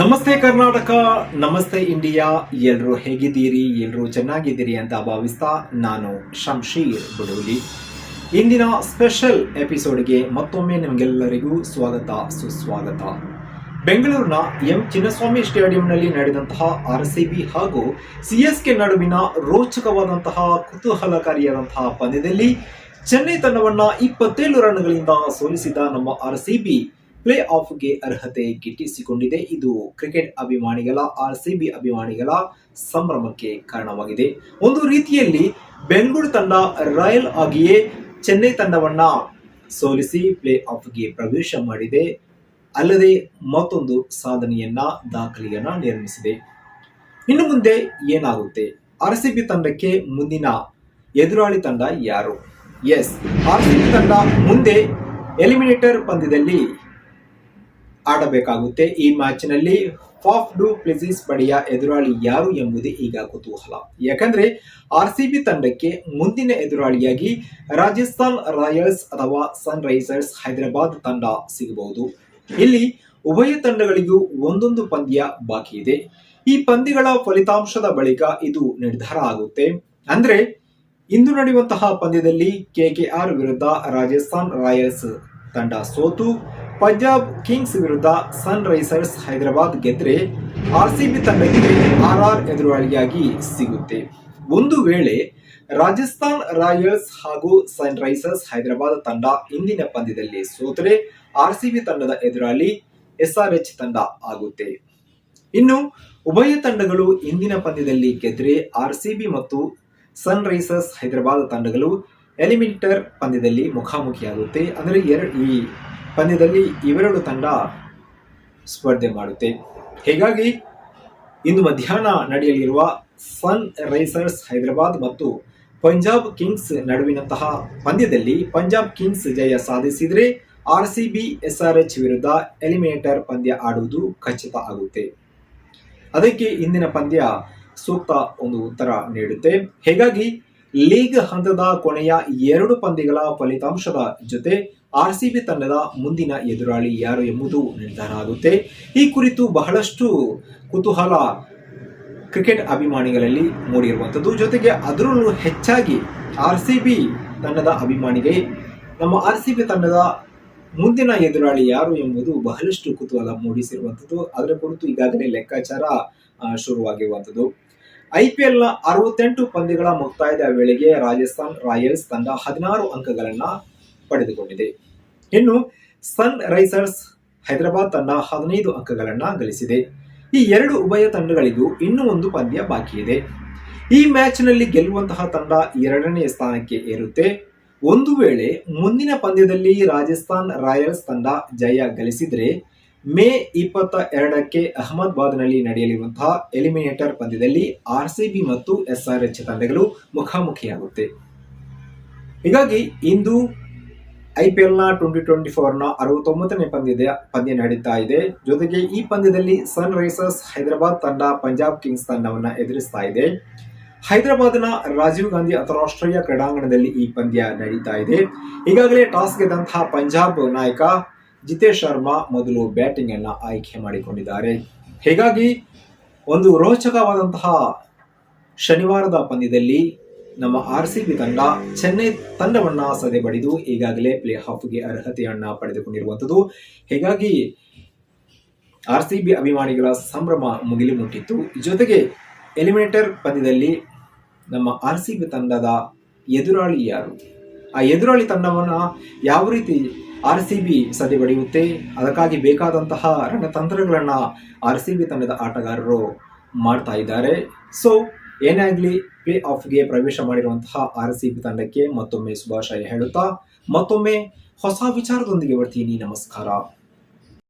ನಮಸ್ತೆ ಕರ್ನಾಟಕ, ನಮಸ್ತೆ ಇಂಡಿಯಾ. ಎಲ್ಲರೂ ಹೇಗಿದ್ದೀರಿ? ಎಲ್ಲರೂ ಚೆನ್ನಾಗಿದ್ದೀರಿ ಅಂತ ಭಾವಿಸ್ತಾ ನಾನು ಶಂಶೀರ್ ಬುಡೂಲಿ. ಇಂದಿನ ಸ್ಪೆಷಲ್ ಎಪಿಸೋಡ್ಗೆ ಮತ್ತೊಮ್ಮೆ ನಿಮಗೆಲ್ಲರಿಗೂ ಸ್ವಾಗತ, ಸುಸ್ವಾಗತ. ಬೆಂಗಳೂರಿನ ಎಂ. ಚಿನ್ನಸ್ವಾಮಿ ಸ್ಟೇಡಿಯಂನಲ್ಲಿ ನಡೆದಂತಹ ಆರ್ ಸಿ ಬಿ ಹಾಗೂ ಸಿಎಸ್ಕೆ ನಡುವಿನ ರೋಚಕವಾದಂತಹ, ಕುತೂಹಲಕಾರಿಯಾದಂತಹ ಪಂದ್ಯದಲ್ಲಿ ಚೆನ್ನೈ ತಂಡವನ್ನ ಇಪ್ಪತ್ತೇಳು ರನ್ಗಳಿಂದ ಸೋಲಿಸಿದ ನಮ್ಮ ಆರ್ ಸಿ ಬಿ ಪ್ಲೇ ಆಫ್ಗೆ ಅರ್ಹತೆ ಗಿಟ್ಟಿಸಿಕೊಂಡಿದೆ. ಇದು ಕ್ರಿಕೆಟ್ ಅಭಿಮಾನಿಗಳ ಆರ್ ಸಿ ಅಭಿಮಾನಿಗಳ ಸಂಭ್ರಮಕ್ಕೆ ಕಾರಣವಾಗಿದೆ. ಒಂದು ರೀತಿಯಲ್ಲಿ ಬೆಂಗಳೂರು ತಂಡ ರಾಯಲ್ ಆಗಿಯೇ ಚೆನ್ನೈ ತಂಡವನ್ನ ಸೋಲಿಸಿ ಪ್ಲೇ ಆಫ್ಗೆ ಪ್ರವೇಶ ಮಾಡಿದೆ. ಅಲ್ಲದೆ ಮತ್ತೊಂದು ಸಾಧನೆಯನ್ನ, ದಾಖಲೆಯನ್ನ ನಿರ್ಮಿಸಿದೆ. ಇನ್ನು ಮುಂದೆ ಏನಾಗುತ್ತೆ? ಆರ್ ಸಿ ಬಿ ತಂಡಕ್ಕೆ ಮುಂದಿನ ಎದುರಾಳಿ ತಂಡ ಯಾರು? ಎಸ್ ಆರ್ ಸಿ ಬಿ ತಂಡ ಮುಂದೆ ಎಲಿಮಿನೇಟರ್ ಪಂದ್ಯದಲ್ಲಿ ಆಡಬೇಕಾಗುತ್ತೆ. ಈ ಮ್ಯಾಚ್ನಲ್ಲಿ ಫಾಫ್ ಡು ಪ್ಲೆಸಿಸ್ ಪಡೆಯ ಎದುರಾಳಿ ಯಾರು ಎಂಬುದೇ ಈಗ ಕುತೂಹಲ. ಯಾಕಂದ್ರೆ ಆರ್ ಸಿ ಬಿ ತಂಡಕ್ಕೆ ಮುಂದಿನ ಎದುರಾಳಿಯಾಗಿ ರಾಜಸ್ಥಾನ್ ರಾಯಲ್ಸ್ ಅಥವಾ ಸನ್ ರೈಸರ್ಸ್ ಹೈದರಾಬಾದ್ ತಂಡ ಸಿಗಬಹುದು. ಇಲ್ಲಿ ಉಭಯ ತಂಡಗಳಿಗೂ ಒಂದೊಂದು ಪಂದ್ಯ ಬಾಕಿ ಇದೆ. ಈ ಪಂದ್ಯಗಳ ಫಲಿತಾಂಶದ ಬಳಿಕ ಇದು ನಿರ್ಧಾರ ಆಗುತ್ತೆ. ಅಂದ್ರೆ ಇಂದು ನಡೆಯುವಂತಹ ಪಂದ್ಯದಲ್ಲಿ ಕೆಕೆಆರ್ ವಿರುದ್ಧ ರಾಜಸ್ಥಾನ್ ರಾಯಲ್ಸ್ ತಂಡ ಸೋತು. ಪಂಜಾಬ್ ಕಿಂಗ್ಸ್ ವಿರುದ್ಧ ಸನ್ ರೈಸರ್ಸ್ ಹೈದರಾಬಾದ್ ಗೆದ್ರೆ ಆರ್ಸಿಬಿ ತಂಡಕ್ಕೆ ಆರ್ ಆರ್ ಎದುರಾಳಿಯಾಗಿ ಸಿಗುತ್ತೆ. ಒಂದು ವೇಳೆ ರಾಜಸ್ಥಾನ್ ರಾಯಲ್ಸ್ ಹಾಗೂ ಸನ್ ರೈಸರ್ಸ್ ಹೈದರಾಬಾದ್ ತಂಡ ಇಂದಿನ ಪಂದ್ಯದಲ್ಲಿ ಸೋತರೆ ಆರ್ಸಿಬಿ ತಂಡದ ಎದುರಾಳಿ ಎಸ್ ಆರ್ ಎಚ್ ತಂಡ ಆಗುತ್ತೆ. ಇನ್ನು ಉಭಯ ತಂಡಗಳು ಇಂದಿನ ಪಂದ್ಯದಲ್ಲಿ ಗೆದ್ರೆ ಆರ್ ಸಿ ಬಿ ಮತ್ತು ಸನ್ ರೈಸರ್ಸ್ ಹೈದರಾಬಾದ್ ತಂಡಗಳು ಎಲಿಮಿನೇಟರ್ ಪಂದ್ಯದಲ್ಲಿ ಮುಖಾಮುಖಿಯಾಗುತ್ತೆ. ಅಂದರೆ ಎರಡು ಈ ಪಂದ್ಯದಲ್ಲಿ ಇವೆರಡು ತಂಡ ಸ್ಪರ್ಧೆ ಮಾಡುತ್ತೆ. ಹೀಗಾಗಿ ಇಂದು ಮಧ್ಯಾಹ್ನ ನಡೆಯಲಿರುವ ಸನ್ ರೈಸರ್ಸ್ ಹೈದರಾಬಾದ್ ಮತ್ತು ಪಂಜಾಬ್ ಕಿಂಗ್ಸ್ ನಡುವಿನಂತಹ ಪಂದ್ಯದಲ್ಲಿ ಪಂಜಾಬ್ ಕಿಂಗ್ಸ್ ಜಯ ಸಾಧಿಸಿದರೆ R C B S R H ವಿರುದ್ಧ ಎಲಿಮಿನೇಟರ್ ಪಂದ್ಯ ಆಡುವುದು ಖಚಿತ ಆಗುತ್ತೆ. ಅದಕ್ಕೆ ಇಂದಿನ ಪಂದ್ಯ ಸೂಕ್ತ ಒಂದು ಉತ್ತರ ನೀಡುತ್ತೆ. ಹೀಗಾಗಿ ಲೀಗ್ ಹಂತದ ಕೊನೆಯ ಎರಡು ಪಂದ್ಯಗಳ ಫಲಿತಾಂಶದ ಜೊತೆ ಆರ್ ಸಿ ಬಿ ತಂಡದ ಮುಂದಿನ ಎದುರಾಳಿ ಯಾರು ಎಂಬುದು ನಿರ್ಧಾರ ಆಗುತ್ತೆ. ಈ ಕುರಿತು ಬಹಳಷ್ಟು ಕುತೂಹಲ ಕ್ರಿಕೆಟ್ ಅಭಿಮಾನಿಗಳಲ್ಲಿ ಮೂಡಿರುವಂಥದ್ದು. ಜೊತೆಗೆ ಅದರಲ್ಲೂ ಹೆಚ್ಚಾಗಿ ಆರ್ ಸಿ ಬಿ ತಂಡದ ಅಭಿಮಾನಿಗೆ ನಮ್ಮ ಆರ್ ಸಿ ಬಿ ತಂಡದ ಮುಂದಿನ ಎದುರಾಳಿ ಯಾರು ಎಂಬುದು ಬಹಳಷ್ಟು ಕುತೂಹಲ ಮೂಡಿಸಿರುವಂಥದ್ದು. ಅದರ ಕುರಿತು ಈಗಾಗಲೇ ಲೆಕ್ಕಾಚಾರ ಶುರುವಾಗಿರುವಂಥದ್ದು. ಐ ಪಿ ಎಲ್ನ ಅರವತ್ತೆಂಟು ಪಂದ್ಯಗಳ ಮುಕ್ತಾಯದ ವೇಳೆಗೆ ರಾಜಸ್ಥಾನ್ ರಾಯಲ್ಸ್ ತಂಡ ಹದಿನಾರು ಅಂಕಗಳನ್ನ ಪಡೆದುಕೊಂಡಿದೆ. ಇನ್ನು ಸನ್ ರೈಸರ್ಸ್ ಹೈದರಾಬಾದ್ ತಂಡ ಹದಿನೈದು ಅಂಕಗಳನ್ನ ಗಳಿಸಿದೆ. ಈ ಎರಡು ಉಭಯ ತಂಡಗಳಿಗೂ ಇನ್ನೂ ಒಂದು ಪಂದ್ಯ ಬಾಕಿ ಇದೆ. ಈ ಮ್ಯಾಚ್ನಲ್ಲಿ ಗೆಲ್ಲುವಂತಹ ತಂಡ ಎರಡನೇ ಸ್ಥಾನಕ್ಕೆ ಏರುತ್ತೆ. ಒಂದು ವೇಳೆ ಮುಂದಿನ ಪಂದ್ಯದಲ್ಲಿ ರಾಜಸ್ಥಾನ್ ರಾಯಲ್ಸ್ ತಂಡ ಜಯ ಗಳಿಸಿದ್ರೆ ಮೇ ಇಪ್ಪತ್ತ ಎರಡಕ್ಕೆ ಅಹಮದಾಬಾದ್ನಲ್ಲಿ ನಡೆಯಲಿರುವಂತಹ ಎಲಿಮಿನೇಟರ್ ಪಂದ್ಯದಲ್ಲಿ ಆರ್ ಸಿ ಬಿ ಮತ್ತು ಎಸ್ ಆರ್ ಎಚ್ ತಂಡಗಳು ಮುಖಾಮುಖಿಯಾಗುತ್ತೆ. ಹೀಗಾಗಿ ಇಂದು ಐ ಪಿ ಎಲ್ನ ಟ್ವೆಂಟಿ ಟ್ವೆಂಟಿ ಫೋರ್ನ ಅರವತ್ತೊಂಬತ್ತನೇ ಪಂದ್ಯದ ಪಂದ್ಯ ನಡೀತಾ ಇದೆ. ಜೊತೆಗೆ ಈ ಪಂದ್ಯದಲ್ಲಿ ಸನ್ ರೈಸರ್ಸ್ ಹೈದರಾಬಾದ್ ತಂಡ ಪಂಜಾಬ್ ಕಿಂಗ್ಸ್ ತಂಡವನ್ನು ಎದುರಿಸ್ತಾ ಇದೆ. ಹೈದರಾಬಾದ್ನ ರಾಜೀವ್ ಗಾಂಧಿ ಅಂತಾರಾಷ್ಟ್ರೀಯ ಕ್ರೀಡಾಂಗಣದಲ್ಲಿ ಈ ಪಂದ್ಯ ನಡೀತಾ ಇದೆ. ಈಗಾಗಲೇ ಟಾಸ್ ಗೆದ್ದಂತಹ ಪಂಜಾಬ್ ನಾಯಕ ಜಿತೇಶ್ ಶರ್ಮಾ ಮೊದಲು ಬ್ಯಾಟಿಂಗ್ ಅನ್ನ ಆಯ್ಕೆ ಮಾಡಿಕೊಂಡಿದ್ದಾರೆ. ಹೀಗಾಗಿ ಒಂದು ರೋಚಕವಾದಂತಹ ಶನಿವಾರದ ಪಂದ್ಯದಲ್ಲಿ ನಮ್ಮ ಆರ್ ಸಿ ಬಿ ತಂಡ ಚೆನ್ನೈ ತಂಡವನ್ನ ಸದೆ ಬಡಿದು ಈಗಾಗಲೇ ಪ್ಲೇ ಆಫ್ಗೆ ಅರ್ಹತೆಯನ್ನ ಪಡೆದುಕೊಂಡಿರುವಂಥದ್ದು. ಹೀಗಾಗಿ ಆರ್ ಸಿ ಬಿ ಅಭಿಮಾನಿಗಳ ಸಂಭ್ರಮ ಮುಗಿಲು ಮುಟ್ಟಿತ್ತು ಜೊತೆಗೆ ಎಲಿಮಿನೇಟರ್ ಪಂದ್ಯದಲ್ಲಿ ನಮ್ಮ ಆರ್ ಸಿ ಬಿ ತಂಡದ ಎದುರಾಳಿ ಯಾರು? ಆ ಎದುರಾಳಿ ತಂಡವನ್ನು ಯಾವ ರೀತಿ ಆರ್ ಸಿ ಬಿ ಸದೆ ಬಡಿಯುತ್ತೆ ಅದಕ್ಕಾಗಿ ಬೇಕಾದಂತಹ ರಣತಂತ್ರಗಳನ್ನು ಆರ್ ಸಿ ಬಿ ತಂಡದ ಆಟಗಾರರು ಮಾಡ್ತಾ ಇದ್ದಾರೆ. ಸೊ ಏನೇ ಆಗಲಿ ಪ್ಲೇ ಆಫ್ಗೆ ಪ್ರವೇಶ ಮಾಡಿರುವಂತಹ ಆರ್ ಸಿ ಬಿ ತಂಡಕ್ಕೆ ಮತ್ತೊಮ್ಮೆ ಶುಭಾಶಯ ಹೇಳುತ್ತಾ, ಮತ್ತೊಮ್ಮೆ ಹೊಸ ವಿಚಾರದೊಂದಿಗೆ ಬರ್ತೀನಿ. ನಮಸ್ಕಾರ.